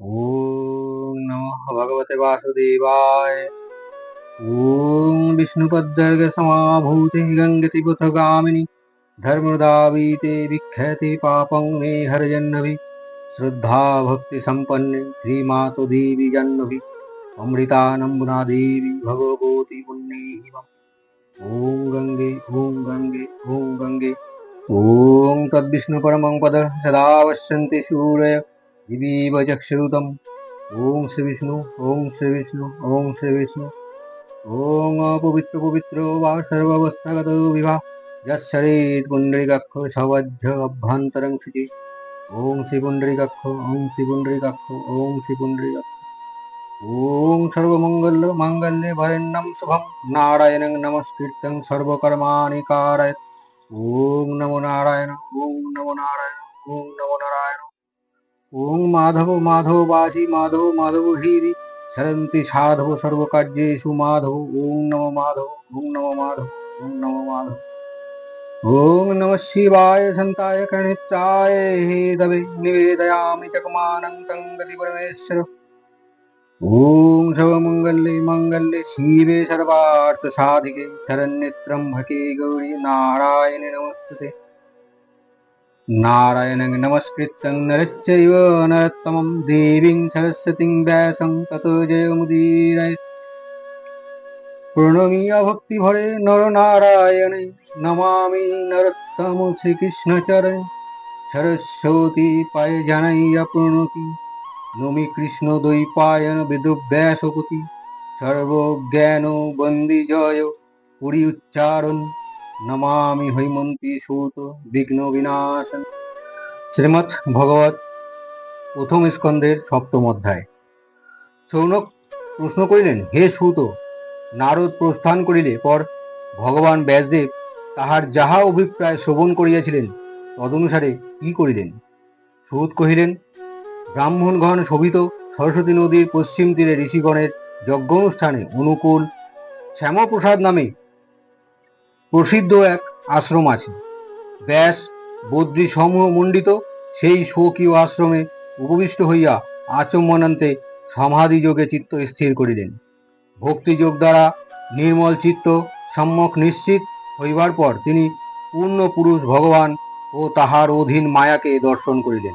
ওম নমঃ ভগবতে বাসুদেবায় ওম বিষ্ণুপদ্দর্গ সমাভূতি গঙ্গতি পথগামিনী ধর্মদাবীতে বিখ্যাতি পাপং মে হরজন্নভি শ্রদ্ধা ভক্তি সম্পন্নে শ্রীমাতো দেবী জন্মভি অমৃতানম্বুনা দেবী ভগবতী পুণ্যেহিমা ওম গঙ্গে ওম গঙ্গে ওম গঙ্গে ওম তদ্বিষ্ণু পরমং পদ সদা পশ্যন্তি শূরয় दिवीव चक्षुरुतम् ॐ श्रीविष्णु ॐ श्रीविष्णु ॐ श्रीविष्णु ॐ अपवित्र पवित्रो वा सर्वावस्थागतो विभा यच्छरेत् पुण्डरीकाक्ष सवज्ज अभ्यन्तरं क्षिति ॐ श्रीपुण्डरीकाक्ष ॐ श्रीपुण्डरीकाक्ष ॐ श्रीपुण्डरीकाक्ष ॐ सर्वमङ्गल माङ्गल्ये भरेण्यं शुभं नारायणं नमस्कृतं सर्वकर्माणि कारयत् ॐ नमो नारायण ॐ नमो नारायण ॐ नमो नारायण ओं माधव माधव वासी माधव माधव हीरी। शरंति साधव सर्वकार्येषु माधव। ओं नम माधव ओं नम माधव ओं नम माधव। ओं नम शिवाय संताय कणित्राय हेदवे निवेदयामि चकमानंतं गति परमेश्वर। ओं ॐ मंगल्ये मंगल्ये शिवे सर्वार्थ साधिके शरण्ये त्र्यम्बके गौरी नारायणे नमस्तुते नारायणं नमस्कृत्यं नरश्चैव नरोत्तमं देवीं सरस्वतीं व्यासं ततो जयमुदीरय প্রণমীয় ভক্তি ভরে নরনারায়ণে নমামি নরোত্তম শ্রীকৃষ্ণচরণে সরস্বতী পায়ে জানাইয়া প্রণতি নমি কৃষ্ণ দৈপায়ন বেদব্যাসপতি সর্বজ্ঞান বন্দি জয় পুরী উচ্চারণ নমামি হৈমন্তী সূত বিঘ্ন বিনাশন। শ্রীমৎ ভগবত প্রথম স্কন্ধের সপ্তম অধ্যায়। সৌনক প্রশ্ন করিলেন, হে সূত, নারদ প্রস্থান করিলে পর ভগবান ব্যাসদেব তাহার যাহা অভিপ্রায় শ্রবণ করিয়াছিলেন, তদনুসারে কি করিলেন? সুত কহিলেন, ব্রাহ্মণগণ শোভিত সরস্বতী নদীর পশ্চিম তীরে ঋষিগণের যজ্ঞ অনুষ্ঠানে অনুকূল শ্যামপ্রসাদ নামে প্রসিদ্ধ এক আশ্রম আছে। ব্যাস বদ্রী সমূহ মণ্ডিত, সেই স্বকীয় আশ্রমে উপবিষ্ট হইয়া আচম্বনান্তে সমাধি যোগে চিত্ত স্থির করিলেন। ভক্তিযোগ দ্বারা নির্মল চিত্ত সম্যক নিশ্চিত হইবার পর তিনি পূর্ণ পুরুষ ভগবান ও তাহার অধীন মায়াকে দর্শন করিলেন।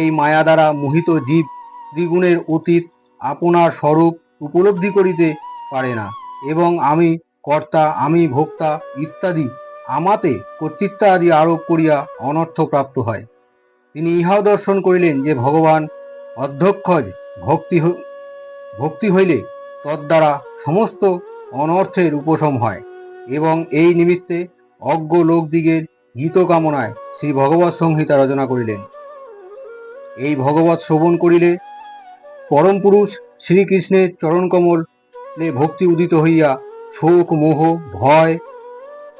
এই মায়া দ্বারা মোহিত জীব ত্রিগুণের অতীত আপনার স্বরূপ উপলব্ধি করিতে পারে না এবং আমি কর্তা, আমি ভোক্তা ইত্যাদি আমাতে কর্তৃত্ব আদি আরোপ করিয়া অনর্থ প্রাপ্ত হয়। তিনি ইহাও দর্শন করিলেন যে ভগবান অধ্যক্ষজ ভক্তি ভক্তি হইলে তদ্বারা সমস্ত অনর্থের উপশম হয় এবং এই নিমিত্তে অজ্ঞ লোকদিগের হিত কামনায় শ্রী ভগবত সংহিতা রচনা করিলেন। এই ভগবত শ্রবণ করিলে পরম পুরুষ শ্রীকৃষ্ণের চরণকমলে ভক্তি উদিত হইয়া শোক, মোহ, ভয়,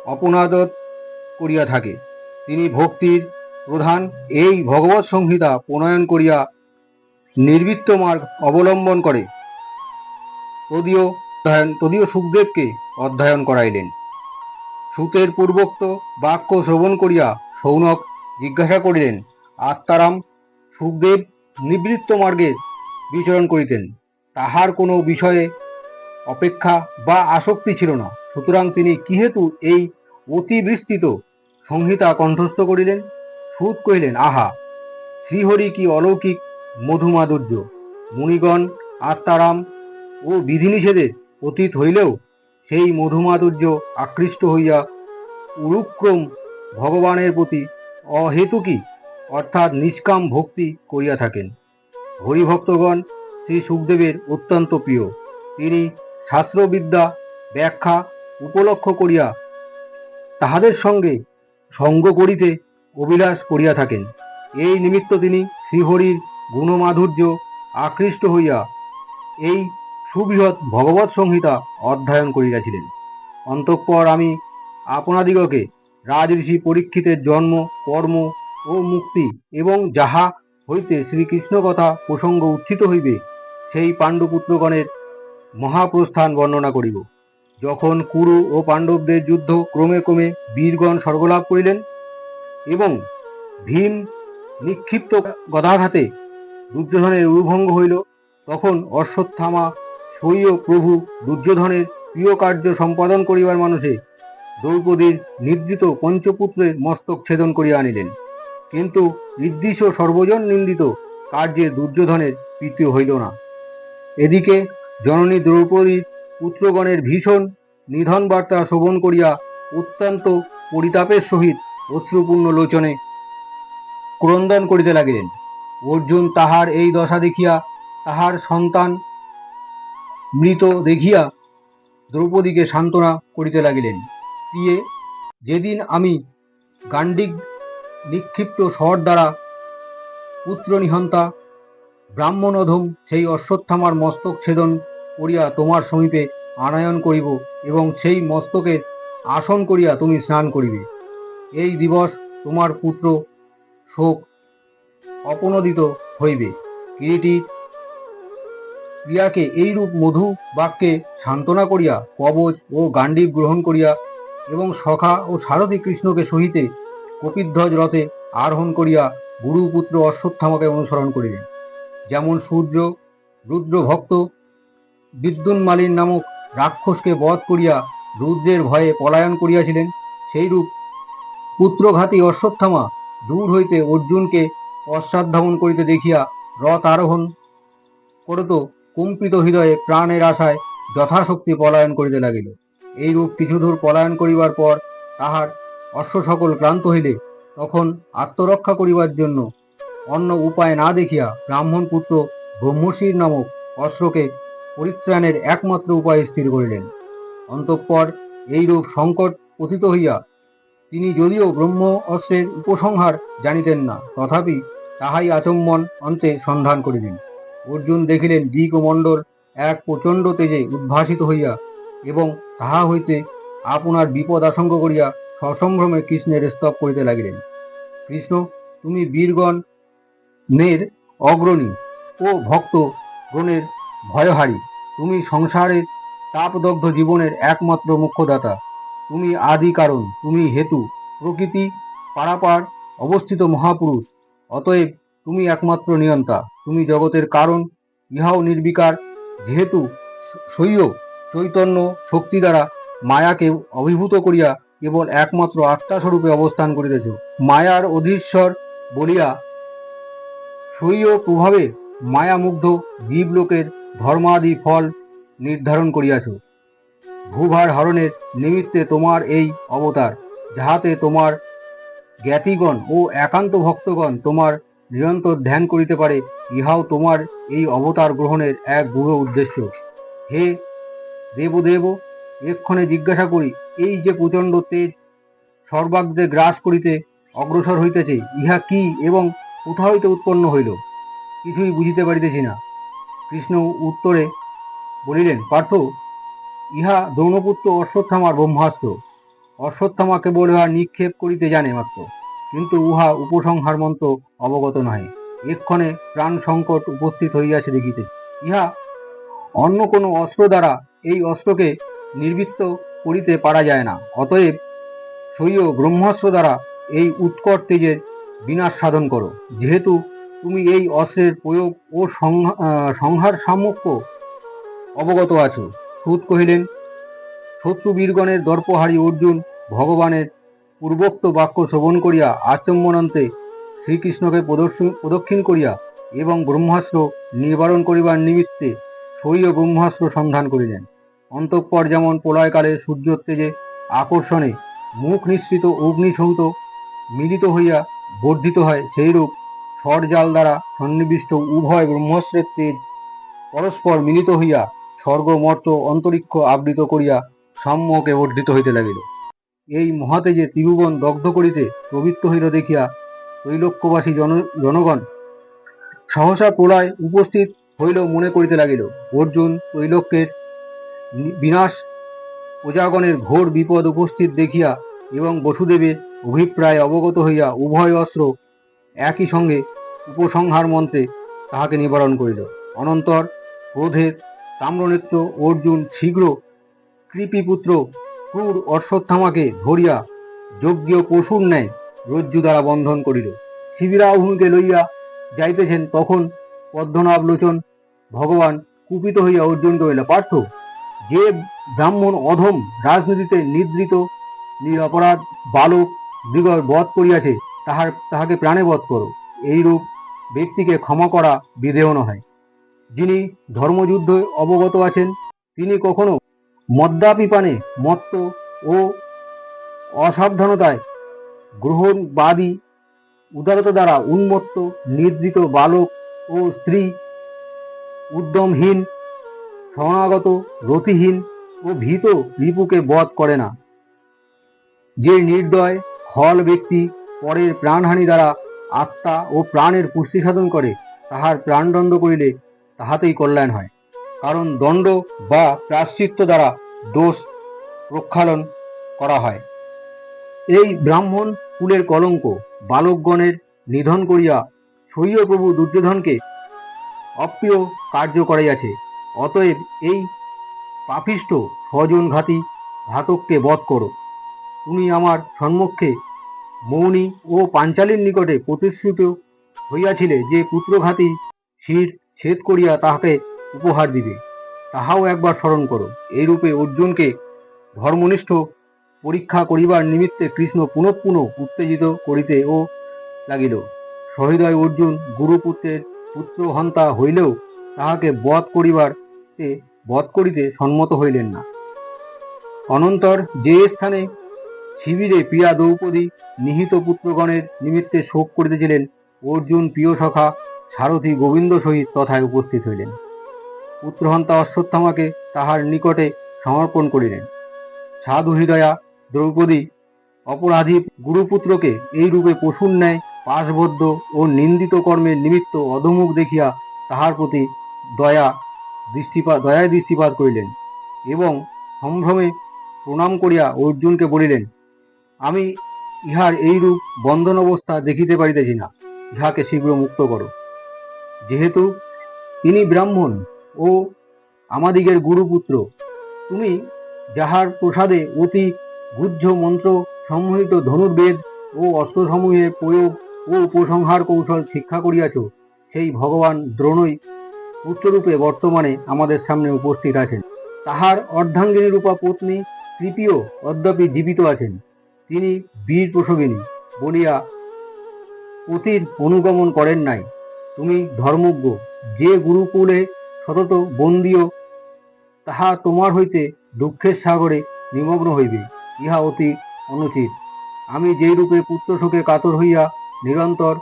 অপনাদত করিয়া থাকে। তিনি ভক্তির প্রধান। এই ভগবত সংহিতা প্রণয়ন করিয়া নির্বৃত্ত মার্গ অবলম্বন করে। তদীয় তদীয় সুখদেবকে অধ্যয়ন করাইলেন। সুতের পূর্বোক্ত বাক্য শ্রবণ করিয়া সৌনক জিজ্ঞাসা করিলেন, আত্মারাম, সুখদেব নিবৃত্ত মার্গে বিচরণ করিতেন। তাহার কোনো বিষয়ে অপেক্ষা বা আসক্তি ছিল না। সুতরাং তিনি কিহেতু এই অতি বিস্তৃত সংহিতা কণ্ঠস্থ করিলেন, সুদ কহিলেন, আহা, শ্রীহরি কি অলৌকিক মধুমাধুর্য। মুনিগণ, আত্মারাম ও বিধিনিষেধের অতীত হইলেও সেই মধুমাধুর্য আকৃষ্ট হইয়া উরুক্রম ভগবানের প্রতি অহেতুকী, অর্থাৎ নিষ্কাম ভক্তি করিয়া থাকেন। হরিভক্তগণ, শ্রী সুখদেবের অত্যন্ত প্রিয়। তিনি শাস্ত্রবিদ্যা ব্যাখ্যা উপলক্ষ করিয়া তাহাদের সঙ্গে সঙ্গ করিতে অভিলাষ করিয়া থাকেন। এই নিমিত্ত তিনি শ্রীহরির গুণমাধুর্য আকৃষ্ট হইয়া এই সুবৃহৎ ভগবৎ সংহিতা অধ্যয়ন করিয়াছিলেন। অন্তঃপর আমি আপনাদিগকে রাজঋষি পরীক্ষিতের জন্ম, কর্ম ও মুক্তি এবং যাহা হইতে শ্রীকৃষ্ণ কথা প্রসঙ্গ উত্থিত হইবে, সেই পাণ্ডুপুত্রগণের মহাপ্রস্থান বর্ণনা করিব। যখন কুরু ও পাণ্ডবদের যুদ্ধ ক্রমে ক্রমে বীরগণ স্বর্গলাভ করিলেন এবং ভীম নিক্ষিপ্ত গদাঘাতে দুর্যোধনের উরুভঙ্গ হইল, তখন অশ্বত্থামা স্বীয় প্রভু দুর্যোধনের প্রিয় কার্য সম্পাদন করিবার মানুষে দ্রৌপদীর নির্দিত পঞ্চপুত্রের মস্তক ছেদন করিয়া আনিলেন। কিন্তু নির্দিষ্ট সর্বজন নিন্দিত কার্যে দুর্যোধনের প্রীতি হইল না। এদিকে জননী দ্রৌপদীর পুত্রগণের ভীষণ নিধন বার্তা শ্রবণ করিয়া অত্যন্ত পরিতাপের সহিত অশ্রুপূর্ণ লোচনে ক্রন্দন করিতে লাগিলেন। অর্জুন তাহার এই দশা দেখিয়া তাহার সন্তান মৃত দেখিয়া দ্রৌপদীকে সান্ত্বনা করিতে লাগিলেন। প্রিয়ে, যেদিন আমি গান্ডিক নিক্ষিপ্ত স্বর দ্বারা পুত্র নিহন্তা ব্রাহ্মণধম সেই অশ্বত্থামার মস্তক ছেদন করিয়া তোমার সমীপে আনয়ন করিব এবং সেই মস্তকের আসন করিয়া তুমি স্নান করিবে। এই দিবস তোমার পুত্র শোক অপনদিত হইবে। কিরীটি প্রিয়াকে এইরূপ মধু বাক্যে সান্ত্বনা করিয়া, কবচ ও গান্ডীব গ্রহণ করিয়া এবং সখা ও সারথী কৃষ্ণকে সহিতে কপিধ্বজ রথে আরোহণ করিয়া গুরুপুত্র অশ্বত্থামাকে অনুসরণ করিলেন যেমন সূর্য, রুদ্র ভক্ত বিদ্যুন্মালিন নামক রাক্ষসকে বধ করিয়া রুদ্রের ভয়ে পলায়ন করিয়াছিলেন, সেইরূপ পুত্রঘাতী অশ্বত্থামা দূর হইতে অর্জুনকে পশ্চাদ্ধাবন করিতে দেখিয়া রথ আরোহণ করত, কুম্পিত হৃদয়ে প্রাণের আশায় যথাশক্তি পলায়ন করিতে লাগিল। এইরূপ কিছুদূর পলায়ন করিবার পর তাহার অশ্ব সকল ক্লান্ত হইলে তখন আত্মরক্ষা করিবার জন্য অন্য উপায় না দেখিয়া ব্রাহ্মণ পুত্র ব্রহ্মশির নামক অস্ত্রকে পরিত্রাণের একমাত্র উপায় স্থির করিলেন। অন্তঃপর এইরূপ সংকট পতিত হইয়া তিনি যদিও ব্রহ্ম অস্ত্রের উপসংহার জানিতেন না, তথাপি তাহাই আচম্বন অন্তে সন্ধান করিলেন। অর্জুন দেখিলেন দিক ও মণ্ডল এক প্রচণ্ড তেজে উদ্ভাসিত হইয়া এবং তাহা হইতে আপনার বিপদ আশঙ্ক করিয়া সসম্ভ্রমে কৃষ্ণের স্তব করিতে লাগিলেন। কৃষ্ণ, তুমি বীরগণ নের অগ্রণী ও ভক্ত গণের ভয়হারী। তুমি সংসারের তাপদগ্ধ জীবনের একমাত্র মুখ্যদাতা। তুমি আদি কারণ, তুমি হেতু, প্রকৃতি পারাপার অবস্থিত মহাপুরুষ। অতএব তুমি একমাত্র নিয়ন্তা। তুমি জগতের কারণ, ইহাও নির্বিকার। যেহেতু স্বীয় চৈতন্য শক্তি দ্বারা মায়াকে অভিভূত করিয়া কেবল একমাত্র আত্মাস্বরূপে অবস্থান করিতেছ। মায়ার অধীশ্বর বলিয়া স্বীয় প্রভাবে মায়ামুগ্ধ জীবলোকের ধর্মাদি ফল নির্ধারণ করিয়াছ। ভূভার হরণের নিমিত্তে তোমার এই অবতার, যাহাতে তোমার জ্ঞাতিগণ ও একান্ত ভক্তগণ তোমার নিরন্তর ধ্যান করিতে পারে, ইহাও তোমার এই অবতার গ্রহণের এক গূঢ় উদ্দেশ্য। হে দেবদেব, এক্ষণে জিজ্ঞাসা করি, এই যে প্রচণ্ড তেজ সর্বাগ্রে গ্রাস করিতে অগ্রসর হইতেছে, ইহা কি এবং কোথা হইতে উৎপন্ন হইল। কিছুই বুঝিতে পারিতেছি না। কৃষ্ণ উত্তরে বলিলেন, পার্থ, ইহা দ্রৌণপুত্র অশ্বত্থামার ব্রহ্মাস্ত্র। অশ্বত্থামা কেবল ইহা নিক্ষেপ করিতে জানে মাত্র, কিন্তু উহা উপসংহার মন্ত্র অবগত নহে এক্ষণে প্রাণ সংকট উপস্থিত হইয়াছে দেখিতে। ইহা অন্য কোনো অস্ত্র দ্বারা এই অস্ত্রকে নির্বৃত্ত করিতে পারা যায় না। অতএব স্বীয় ব্রহ্মাস্ত্র দ্বারা এই উৎকট তেজের বিনাশ সাধন করো। যেহেতু তুমি এই অস্ত্রের প্রয়োগ ও সংহা- সংহার সামক্য অবগত আছো, সুদ কহিলেন শত্রু বীরগণের দর্পহারী অর্জুন ভগবানের পূর্বোক্ত বাক্য শ্রবণ করিয়া আচম্বনান্তে শ্রীকৃষ্ণকে প্রদর্শন, প্রদক্ষিণ করিয়া এবং ব্রহ্মাস্ত্র নিবারণ করিবার নিমিত্তে স্বীয় ব্রহ্মাস্ত্র সন্ধান করিলেন। অন্তঃপর যেমন প্রলয়কালে সূর্যের তেজে আকর্ষণে মুখ নিঃসৃত অগ্নিসৌত মিলিত হইয়া বর্ধিত হয়, সেইরূপ স্বরজাল দ্বারা সন্নিবিষ্ট উভয় ব্রহ্মাস্ত্রের তেজ পরস্পর মিলিত হইয়া স্বর্গ মর্ত অন্তরিক্ষ আবৃত করিয়া সম্মুখে বর্ধিত হইতে লাগিল। এই মহাতেজে ত্রিভুবন দগ্ধ করিতে প্রবৃত্ত হইল দেখিয়া ত্রৈলোক্যবাসী জন, জনগণ সহসা প্রলয় উপস্থিত হইল মনে করিতে লাগিল, অর্জুন, ত্রৈলোক্যের নি- বিনাশ প্রজাগণের ঘোর বিপদ উপস্থিত দেখিয়া এবং বসুদেবের অভিপ্রায় অবগত হইয়া উভয় অস্ত্র একই সঙ্গে উপসংহার মন্ত্রে তাহাকে নিবারণ করিল। অনন্তর ক্রোধের তাম্রনেত্র অর্জুন শীঘ্র কৃপিপুত্র ক্রূর অশ্বত্থামাকে ধরিয়া যজ্ঞ পশুর ন্যায় রজ্জু দ্বারা বন্ধন করিল। শিবিরাহুকে লইয়া যাইতেছেন তখন পদ্মনাভ লোচন ভগবান কুপিত হইয়া অর্জুনকে হইল পার্থ, যে ব্রাহ্মণ অধম রাজনীতিতে নিদ্রিত, নিরপরাধ বালক দিগর বধ করিয়াছে, তাহার, তাহাকে প্রাণে বধ করো। এইরূপ ব্যক্তিকে ক্ষমা করা বিধেয় নয় যিনি ধর্মযুদ্ধে অবগত আছেন, তিনি কখনো মদ্যাপিপানে মত্ত ও অসাবধানতায় গ্রহণবাদী উদারতা দ্বারা উন্মত্ত নিদ্রিত বালক ও স্ত্রী, উদ্যমহীন, শরণাগত, রতিহীন ও ভীত রিপুকে বধ করে না। যে নির্দয় হল ব্যক্তি পরের প্রাণহানি দ্বারা আত্মা ও প্রাণের পুষ্টি সাধন করে, তাহার প্রাণদণ্ড করিলে তাহাতেই কল্যাণ হয়। কারণ দণ্ড বা প্রাশ্চিত্য দ্বারা দোষ প্রক্ষালন করা হয়। এই ব্রাহ্মণ কুলের কলঙ্ক বালকগণের নিধন করিয়া সৈয় প্রভু দুর্যোধনকে অপ্রিয় কার্য করাইয়াছে। অতএব এই পাপিষ্ঠ স্বজনঘাতী ঘাতককে বধ করো। তুমি আমার সম্মুখে মৌনি ও পাঞ্চালীর নিকটে প্রতিশ্রুত হইয়াছিলে যে পুত্রঘাতী শির ছেদ করিয়া তাহাকে উপহার দিবে। তাহাও একবার স্মরণ করো, এইরূপে অর্জুনকে ধর্মনিষ্ঠ পরীক্ষা করিবার নিমিত্তে কৃষ্ণ পুনঃ পুনঃ উত্তেজিত করিতে ও লাগিল। সহৃদয় অর্জুন, গুরুপুত্রের পুত্র হন্তা হইলেও তাহাকে বধ করিবার বধ করিতে সম্মত হইলেন না। অনন্তর যে স্থানে শিবিরে প্রিয়া দ্রৌপদী নিহিত পুত্রগণের নিমিত্তে শোক করিতেছিলেন। অর্জুন প্রিয় সখা, সারথী গোবিন্দ সহিত তথায় উপস্থিত হইলেন। পুত্রহন্তা অশ্বত্থামাকে তাহার নিকটে সমর্পণ করিলেন। সাধু হৃদয়া দ্রৌপদী অপরাধী গুরুপুত্রকে এই রূপে পশুর ন্যায়, পাশবদ্ধ ও নিন্দিত কর্মের নিমিত্ত অধমুখ দেখিয়া তাহার প্রতি দয়া দৃষ্টিপাত দয়ায় দৃষ্টিপাত করিলেন এবং সম্ভ্রমে প্রণাম করিয়া অর্জুনকে বলিলেন আমি ইহার এইরূপ বন্ধন অবস্থা দেখিতে পারিতেছি না। ইহাকে শীঘ্র মুক্ত করো। যেহেতু তিনি ব্রাহ্মণ ও আমাদিগের গুরুপুত্র, তুমি যাহার প্রসাদে অতি গুহ্য মন্ত্র সম্মোহিত ধনুর্বেদ ও অস্ত্রসমূহের প্রয়োগ ও উপসংহার কৌশল শিক্ষা করিয়াছ, সেই ভগবান দ্রোণই উচ্চরূপে বর্তমানে আমাদের সামনে উপস্থিত আছেন। তাহার অর্ধাঙ্গিনী রূপা পত্নী তৃতীয় অদ্যাপি জীবিত আছেন। তিনি বীর প্রসবিনী। বলিয়া, পতির অনুগমন করেন নাই। তুমি ধর্মজ্ঞ, যে গুরুকুলে সতত বন্দীয় তাহা তোমার হইতে দুঃখের সাগরে নিমগ্ন হইবে। ইহা অতি অনুচিত। আমি যেই রূপে পুত্র শোকে কাতর হইয়া নিরন্তর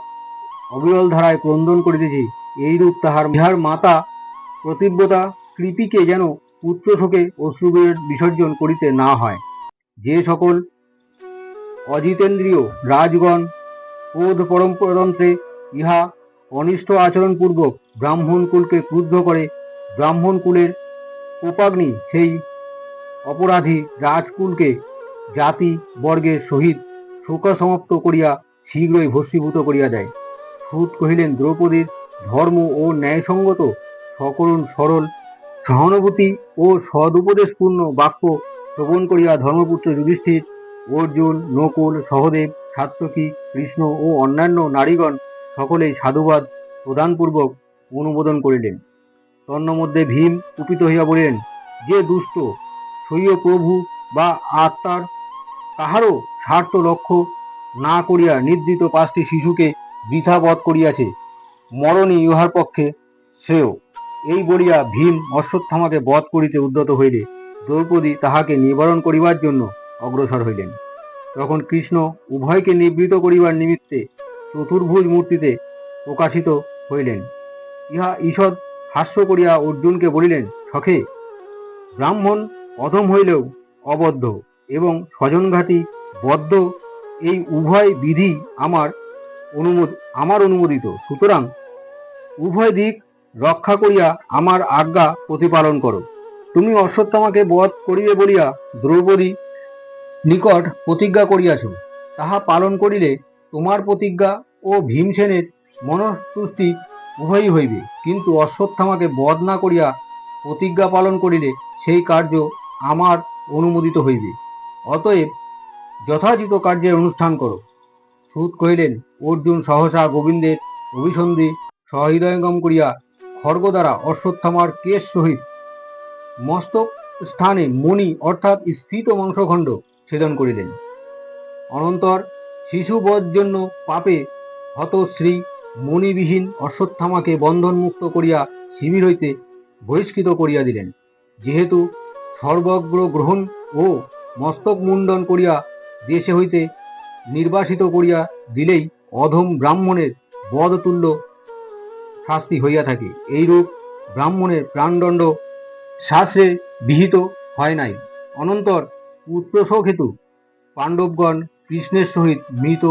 অবিরল ধারায় ক্রন্দন করিতেছি, এইরূপ তাহার, ইহার মাতা প্রতিব্যতা কৃপিকে যেন পুত্র শোকে অশ্রুবের বিসর্জন করিতে না হয়। যে সকল অজিতেন্দ্রীয়, রাজগণ, ক্রোধ পরম্পরাতন্ত্রে ইহা অনিষ্ট আচরণপূর্বক ব্রাহ্মণ কুলকে ক্রুদ্ধ করে। ব্রাহ্মণ কুলের কোপাগ্নি সেই অপরাধী রাজকুলকে জাতি বর্গের সহিত শোক সমাপ্ত করিয়া শীঘ্রই ভস্মীভূত করিয়া দেয়। সুত কহিলেন, দ্রৌপদীর ধর্ম ও ন্যায়সঙ্গত সকরুণ সরল সহানুভূতি ও সদুপদেশপূর্ণ বাক্য শ্রবণ করিয়া ধর্মপুত্র যুধিষ্ঠির অর্জুন, নকুল, সহদেব সাত্যকী কৃষ্ণ ও অন্যান্য নারীগণ সকলেই সাধুবাদ প্রদানপূর্বক অনুমোদন করিলেন। তন্মধ্যে ভীম কুপিত হইয়া বলিলেন, যে দুষ্ট স্বীয় প্রভু বা আত্মার তাহারও স্বার্থ লক্ষ্য না করিয়া নির্দিত পাঁচটি শিশুকে বৃথা বধ করিয়াছে, মরণই ইহার পক্ষে শ্রেয়। এই বলিয়া ভীম অশ্বত্থামাকে বধ করিতে উদ্যত হইলে, দ্রৌপদী তাহাকে নিবারণ করিবার জন্য অগ্রসর হইলেন। তখন কৃষ্ণ উভয়কে নিবৃত করিবার নিমিত্তে চতুর্ভুজ মূর্তিতে প্রকাশিত হইলেন। ইহা ঈষৎ হাস্য করিয়া অর্জুনকে বলিলেন, সখে, ব্রাহ্মণ অধম হইলেও অবদ্ধ এবং স্বজনঘাতী বদ্ধ, এই উভয় বিধি আমার অনুমোদ, আমার অনুমোদিত। সুতরাং উভয় দিক রক্ষা করিয়া আমার আজ্ঞা প্রতিপালন করো। তুমি অশ্বত্থামাকে বধ করিবে বলিয়া দ্রৌপদী নিকট প্রতিজ্ঞা করিয়াছ। তাহা পালন করিলে তোমার প্রতিজ্ঞা ও ভীমসেনের মনস্তুষ্টি উভয়ই হইবে। কিন্তু অশ্বত্থামাকে বধ না করিয়া প্রতিজ্ঞা পালন করিলে সেই কার্য আমার অনুমোদিত হইবে। অতএব যথাযথ কার্যের অনুষ্ঠান করো। সুদ কহিলেন, অর্জুন সহসা গোবিন্দের অভিসন্ধি সহৃদয়ঙ্গম করিয়া খড়গ দ্বারা অশ্বত্থামার কেশ সহিত মস্তক স্থানে মণি অর্থাৎ স্থিত মাংসখণ্ড ছেদন করিলেন। অনন্তর শিশুবধ জন্য পাপে হত শ্রী মণিবিহীন অশ্বত্থামাকে বন্ধনমুক্ত করিয়া শিবির হইতে বহিষ্কৃত করিয়া দিলেন। যেহেতু সর্বগ্র গ্রহণ ও মস্তক মুন্ডন করিয়া দেশে হইতে নির্বাসিত করিয়া দিলেই অধম ব্রাহ্মণের বধতুল্য শাস্তি হইয়া থাকে। এইরূপ ব্রাহ্মণের প্রাণদণ্ড শাস্ত্রে বিহিত হয় নাই। অনন্তর পুত্রশোক হেতু পাণ্ডবগণ কৃষ্ণের সহিত মৃত,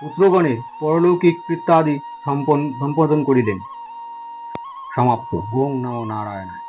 পুত্রগণের পরলৌকিক কৃত্যাদি সম্পন সম্পাদন করিলেন। সমাপ্ত। ওং নম নারায়ণ